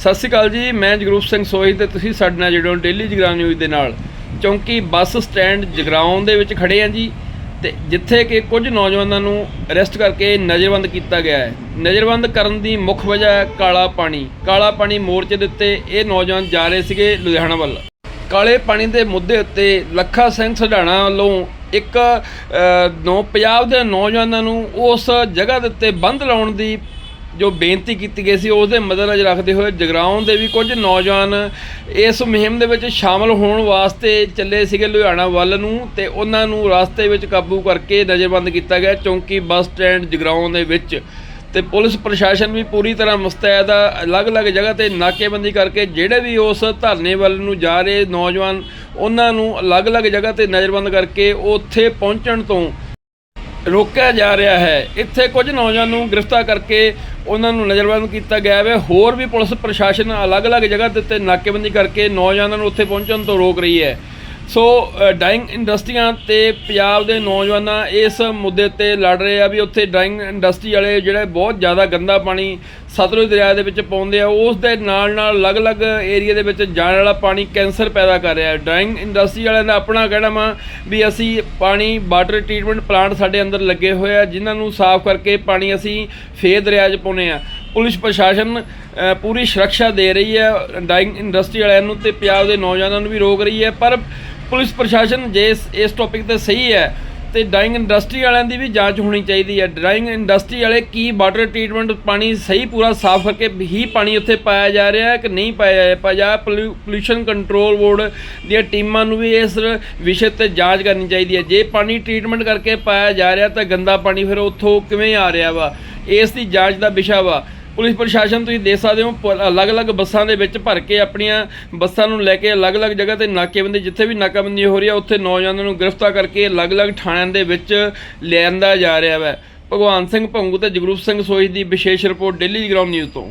ਸਤਿ ਸ਼੍ਰੀ ਅਕਾਲ ਜੀ, ਮੈਂ ਜਗਰੂਪ ਸਿੰਘ ਸੋਹੀ ਤੇ ਤੁਸੀਂ ਸਾਡੇ ਨਾਲ ਜੁੜੇ ਹੋ ਡੇਲੀ ਜਗਰਾਉਂ ਨਿਊਜ਼ ਦੇ ਨਾਲ। ਚੌਂਕੀ ਬੱਸ ਸਟੈਂਡ ਜਗਰਾਉਂ ਦੇ ਵਿੱਚ ਖੜੇ ਆ ਜੀ ਤੇ ਜਿੱਥੇ ਕਿ ਕੁਝ ਨੌਜਵਾਨਾਂ ਨੂੰ ਅਰੈਸਟ ਕਰਕੇ ਨਜ਼ਰਬੰਦ ਕੀਤਾ ਗਿਆ ਹੈ। ਨਜ਼ਰਬੰਦ ਕਰਨ ਦੀ ਮੁੱਖ ਵਜ੍ਹਾ ਹੈ ਕਾਲਾ ਪਾਣੀ। ਕਾਲਾ ਪਾਣੀ ਮੋਰਚੇ ਦੇ ਉੱਤੇ ਇਹ ਨੌਜਵਾਨ ਜਾ ਰਹੇ ਸੀਗੇ ਲੁਧਿਆਣਾ ਵੱਲ। ਕਾਲੇ ਪਾਣੀ ਦੇ ਮੁੱਦੇ ਉੱਤੇ ਲੱਖਾ ਸਿੰਘ ਸਢਾਣਾ ਵੱਲੋਂ ਇੱਕ ਨੌ ਪੰਜਾਬ ਦੇ ਨੌਜਵਾਨਾਂ ਨੂੰ ਉਸ ਜਗ੍ਹਾ ਦੇ ਉੱਤੇ ਬੰਦ ਲਾਉਣ ਦੀ ਜੋ ਬੇਨਤੀ ਕੀਤੀ ਗਈ ਸੀ ਉਸ ਦੇ ਮੱਦੇਨਜ਼ਰ ਰੱਖਦੇ ਹੋਏ ਜਗਰਾਉਂ ਦੇ ਵੀ ਕੁਝ ਨੌਜਵਾਨ ਇਸ ਮੁਹਿੰਮ ਦੇ ਵਿੱਚ ਸ਼ਾਮਲ ਹੋਣ ਵਾਸਤੇ ਚੱਲੇ ਸੀਗੇ ਲੁਧਿਆਣਾ ਵੱਲ ਨੂੰ ਤੇ ਉਹਨਾਂ ਨੂੰ ਰਸਤੇ ਵਿੱਚ ਕਾਬੂ ਕਰਕੇ ਨਜ਼ਰਬੰਦ ਕੀਤਾ ਗਿਆ ਚੌਂਕੀ ਬੱਸ ਸਟੈਂਡ ਜਗਰਾਉਂ ਦੇ ਵਿੱਚ। ਤੇ ਪੁਲਿਸ ਪ੍ਰਸ਼ਾਸਨ ਵੀ ਪੂਰੀ ਤਰ੍ਹਾਂ ਮੁਸਤੈਦ ਆ, ਅਲੱਗ-ਅਲੱਗ ਜਗ੍ਹਾ ਤੇ ਨਾਕੇਬੰਦੀ ਕਰਕੇ ਜਿਹੜੇ ਵੀ ਉਸ ਧਰਨੇ ਵੱਲ ਨੂੰ ਜਾ ਰਹੇ ਨੌਜਵਾਨ, ਉਹਨਾਂ ਨੂੰ ਅਲੱਗ-ਅਲੱਗ ਜਗ੍ਹਾ ਤੇ ਨਜ਼ਰਬੰਦ ਕਰਕੇ ਉੱਥੇ ਪਹੁੰਚਣ ਤੋਂ ਰੋਕਿਆ ਜਾ ਰਿਹਾ ਹੈ। ਇੱਥੇ ਕੁਝ ਨੌਜਵਾਨ ਨੂੰ ਗ੍ਰਿਫਤਾਰ ਕਰਕੇ ਉਹਨਾਂ ਨੂੰ ਨਜ਼ਰਬੰਦ ਕੀਤਾ ਗਿਆ ਹੈ। ਹੋਰ ਵੀ ਪੁਲਿਸ ਪ੍ਰਸ਼ਾਸਨ ਅਲੱਗ-ਅਲੱਗ ਜਗ੍ਹਾ ਦੇ ਉੱਤੇ ਨਾਕੇਬੰਦੀ ਕਰਕੇ ਨੌਜਵਾਨਾਂ ਨੂੰ ਉੱਥੇ ਪਹੁੰਚਣ ਤੋਂ ਰੋਕ ਰਹੀ ਹੈ। ਸੋ ਅ, ਡਾਈਂਗ ਇੰਡਸਟਰੀਆਂ ਤੇ ਪੰਜਾਬ ਦੇ ਨੌਜਵਾਨਾਂ ਇਸ ਮੁੱਦੇ ਤੇ ਲੜ ਰਹੇ ਆ ਵੀ ਉੱਥੇ ਡਾਈਂਗ ਇੰਡਸਟਰੀ ਵਾਲੇ ਜਿਹੜੇ ਬਹੁਤ ਜ਼ਿਆਦਾ ਗੰਦਾ ਪਾਣੀ ਸਤਲੁਜ ਦਰਿਆ ਦੇ ਵਿੱਚ ਪਾਉਂਦੇ ਆ ਉਸ ਦੇ ਨਾਲ ਨਾਲ ਅਲੱਗ-ਅਲੱਗ ਏਰੀਆ ਦੇ ਵਿੱਚ ਜਾਣ ਵਾਲਾ ਪਾਣੀ ਕੈਂਸਰ ਪੈਦਾ ਕਰ ਰਿਹਾ ਹੈ। ਡਾਈਂਗ ਇੰਡਸਟਰੀ ਵਾਲਿਆਂ ਦਾ ਆਪਣਾ ਕਹਿਣਾ ਵਾ ਵੀ ਅਸੀਂ ਪਾਣੀ ਵਾਟਰ ਟ੍ਰੀਟਮੈਂਟ ਪਲਾਂਟ ਸਾਡੇ ਅੰਦਰ ਲੱਗੇ ਹੋਏ ਆ ਜਿਨ੍ਹਾਂ ਨੂੰ ਸਾਫ਼ ਕਰਕੇ ਪਾਣੀ ਅਸੀਂ ਫੇਰ ਦਰਿਆ 'ਚ ਪਾਉਂਦੇ ਆ। ਪੁਲਿਸ ਪ੍ਰਸ਼ਾਸਨ ਪੂਰੀ ਸੁਰੱਖਿਆ ਦੇ ਰਹੀ ਹੈ। ਡਾਈਂਗ ਇੰਡਸਟਰੀ ਵਾਲਿਆਂ ਨੂੰ ਤੇ ਪੰਜਾਬ ਦੇ ਨੌਜਵਾਨਾਂ ਨੂੰ ਵੀ ਰੋਕ ਰਹੀ ਹੈ ਪਰ ਪੁਲਿਸ ਪ੍ਰਸ਼ਾਸਨ ਜੇ ਇਸ ਇਸ ਟੌਪਿਕ ਤੇ ਸਹੀ ਹੈ, ਤੇ ਡਾਈਂਗ ਇੰਡਸਟਰੀ ਵਾਲਿਆਂ ਦੀ ਵੀ ਜਾਂਚ ਹੋਣੀ ਚਾਹੀਦੀ ਹੈ। ਡਾਈਂਗ ਇੰਡਸਟਰੀ ਵਾਲੇ ਕੀ ਵਾਟਰ ਟ੍ਰੀਟਮੈਂਟ ਪਾਣੀ ਸਹੀ, ਪੂਰਾ, ਸਾਫ਼ ਕਰਕੇ ਹੀ ਪਾਣੀ ਉੱਥੇ ਪਾਇਆ ਜਾ ਰਿਹਾ ਹੈ ਕਿ ਨਹੀਂ ਪਾਇਆ ਜਾ ਪੰਜਾਬ ਪੋਲੂਸ਼ਨ ਕੰਟਰੋਲ ਬੋਰਡ ਦੀਆਂ ਟੀਮਾਂ ਨੂੰ ਵੀ ਇਸ ਵਿਸ਼ੇ ਤੇ ਜਾਂਚ ਕਰਨੀ ਚਾਹੀਦੀ ਹੈ। ਜੇ ਪਾਣੀ ਟ੍ਰੀਟਮੈਂਟ ਕਰਕੇ ਪਾਇਆ ਜਾ ਰਿਹਾ ਤਾਂ ਗੰਦਾ ਪਾਣੀ ਫਿਰ ਉੱਥੋਂ ਕਿਵੇਂ ਆ ਰਿਹਾ ਵਾ? ਇਸ ਦੀ ਜਾਂਚ ਦਾ ਵਿਸ਼ਾ ਵਾ। ਪੁਲਿਸ ਪ੍ਰਸ਼ਾਸਨ ਤੁਸੀਂ ਦੇਖ ਸਕਦੇ ਹੋ, ਪ- ਅਲੱਗ-ਅਲੱਗ ਬੱਸਾਂ ਦੇ ਵਿੱਚ ਭਰ ਕੇ ਆਪਣੀਆਂ ਬੱਸਾਂ ਨੂੰ ਲੈ ਕੇ ਅਲੱਗ-ਅਲੱਗ ਜਗ੍ਹਾ ਤੇ ਨਾਕੇਬੰਦੀ, ਜਿੱਥੇ ਵੀ ਨਾਕਾਬੰਦੀ ਹੋ ਰਹੀ ਹੈ ਉੱਥੇ ਨੌਜਵਾਨਾਂ ਨੂੰ ਗ੍ਰਿਫਤਾਰ ਕਰਕੇ ਅਲੱਗ-ਅਲੱਗ ਥਾਣਿਆਂ ਦੇ ਵਿੱਚ ਲਿਆਂਦਾ ਜਾ ਰਿਹਾ ਹੈ ਭਗਵਾਨ ਸਿੰਘ ਭੰਗੂ ਤੇ ਜਗਰੂਪ ਸਿੰਘ ਸੋਈ ਦੀ ਵਿਸ਼ੇਸ਼ ਰਿਪੋਰਟ ਡੇਲੀ ਗਰਾਊਂਡ ਨਿਊਜ਼ ਤੋਂ।